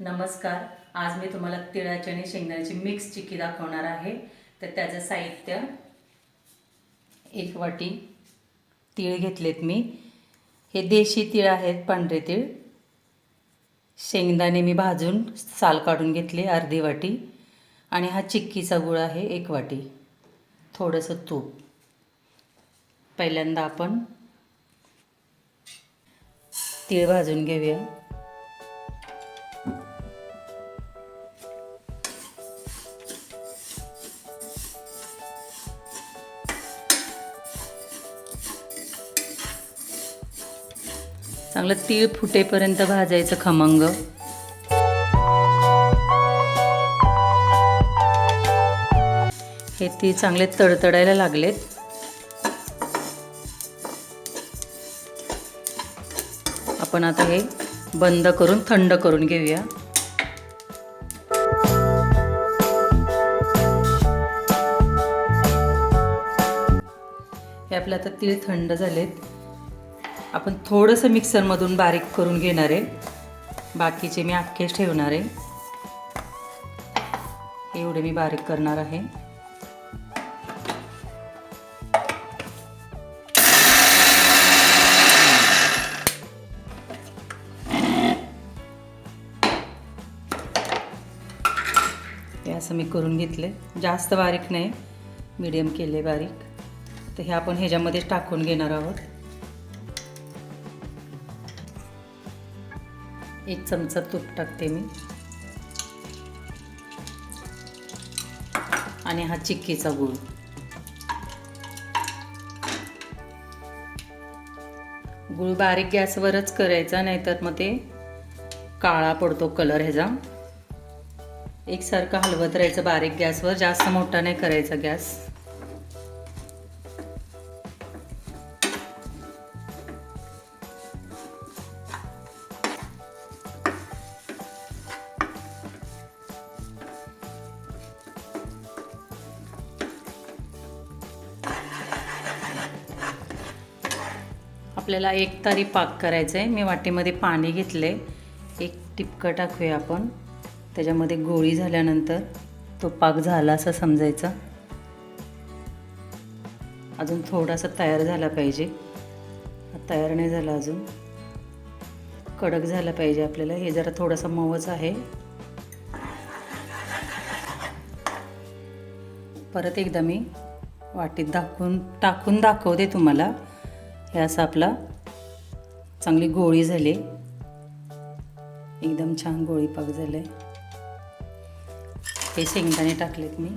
नमस्कार. आज मी तुम्हाला तिळाची आणि शेंगदाण्याची मिक्स चिक्की दाखवणार आहे. तर त्याचं साहित्य एक वाटी तीळ घेतलेत मी. हे देशी तीळ आहेत पांढरे तीळ. शेंगदाणे मी भाजून साल काढून घेतले अर्धी वाटी. आणि हा चिक्कीचा गुळ आहे एक वाटी. थोडंसं तूप. पहिल्यांदा आपण तीळ भाजून घेऊया. चांगलं तीळ फुटेपर्यंत भाजायचं खमंग. हे तीळ चांगले तडतडायला लागलेत. आपण आता हे बंद करून थंड करून घेऊया. हे आपलं आता तीळ थंड झालेत. आपण थोडंसं मिक्सरमधून बारीक करून घेणार आहे. बाकीचे मी अख्खेच ठेवणार आहे. एवढे मी बारीक करणार आहे. ते असं मी करून घेतले जास्त बारीक नाही. मीडियम केले बारीक. तर हे आपण ह्याच्यामध्येच टाकून घेणार आहोत. एक चमचा तूप टाकते मी. आणि हा चिक्कीचा गूळ. गूळ बारीक गॅसवरच करायचा नाहीतर मग ते काळा पडतो कलर ह्याचा. एकसारखं हलवत राहायचं बारीक गॅसवर जास्त मोठा नाही करायचा गॅस. आपल्याला एक तारी पाक करायचा आहे मी वाटीमध्ये पाणी घेतले एक टिपकं टाकूया आपण. त्याच्यामध्ये गोळी झाल्यानंतर तो पाक झाला असं समजायचा. अजून थोडासा तयार झाला पाहिजे. तयार नाही झाला अजून. कडक झाला पाहिजे आपल्याला. हे जरा थोडंसं मवच आहे. परत एकदा मी वाटीत दाखवून टाकून दाखवते तुम्हाला. हे असं आपला चांगली गोळी झाली. एकदम छान गोळी पाक झाले हे शेंगदाणे टाकलेत मी.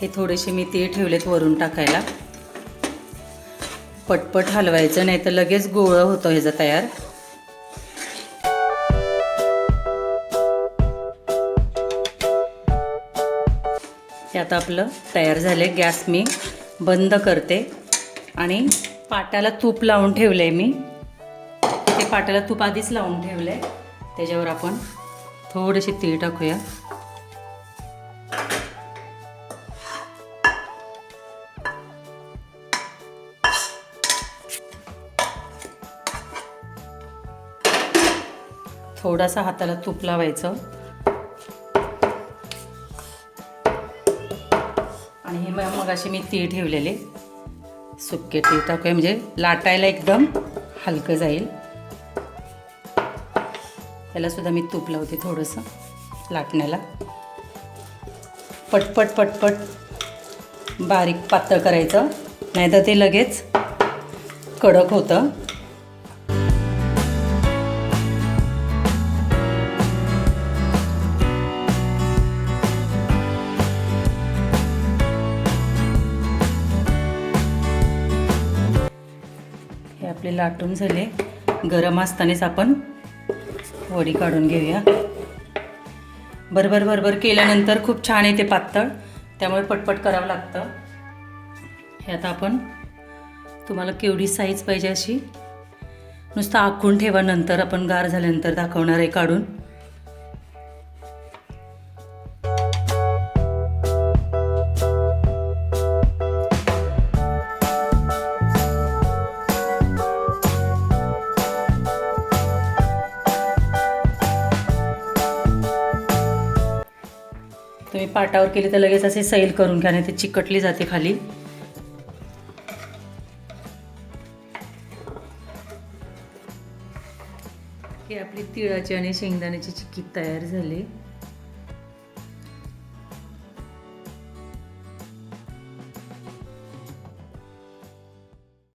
हे थोडेसे मी ते ठेवलेत वरून टाकायला. पटपट हलवायचं नाही तर लगेच गोळं होतं ह्याचं तयार. हे आता आपलं तयार झाले गॅस मी बंद करते. आणि पाट्याला तूप लावून ठेवलं आहे मी. ते पाट्याला तूप आधीच लावून ठेवलं आहे त्याच्यावर आपण थोडेसे तीळ टाकूया. थोडासा हाताला तूप लावायचं. मग असे मी तीळ ठेवलेले. सुके तीळ टाकूया म्हणजे लाटायला एकदम हलकं जाईल. त्यालासुद्धा मी तूप लावते थोडंसं लाटण्याला. पटपट पटपट बारीक पातळ करायचं. नाहीतर ते लगेच कडक होतं. आपले लाटून झाले. गरम असतानाच आपण वडी काढून घेऊया. बरोबर बरोबर केल्यानंतर खूप छान येते पातळ. त्यामुळे पटपट करावं लागतं. हे आता आपण तुम्हाला केवढी साईज पाहिजे अशी. नुसतं आखून ठेवा नंतर आपण गार झाल्यानंतर दाखवणार आहे काढून. पाटावर केली तर लगेच असे सैल करून घ्या नाही ते चिकटली जाते खाली. ही आपली तिळाची आणि शेंगदाण्याची चिक्की तयार झाली.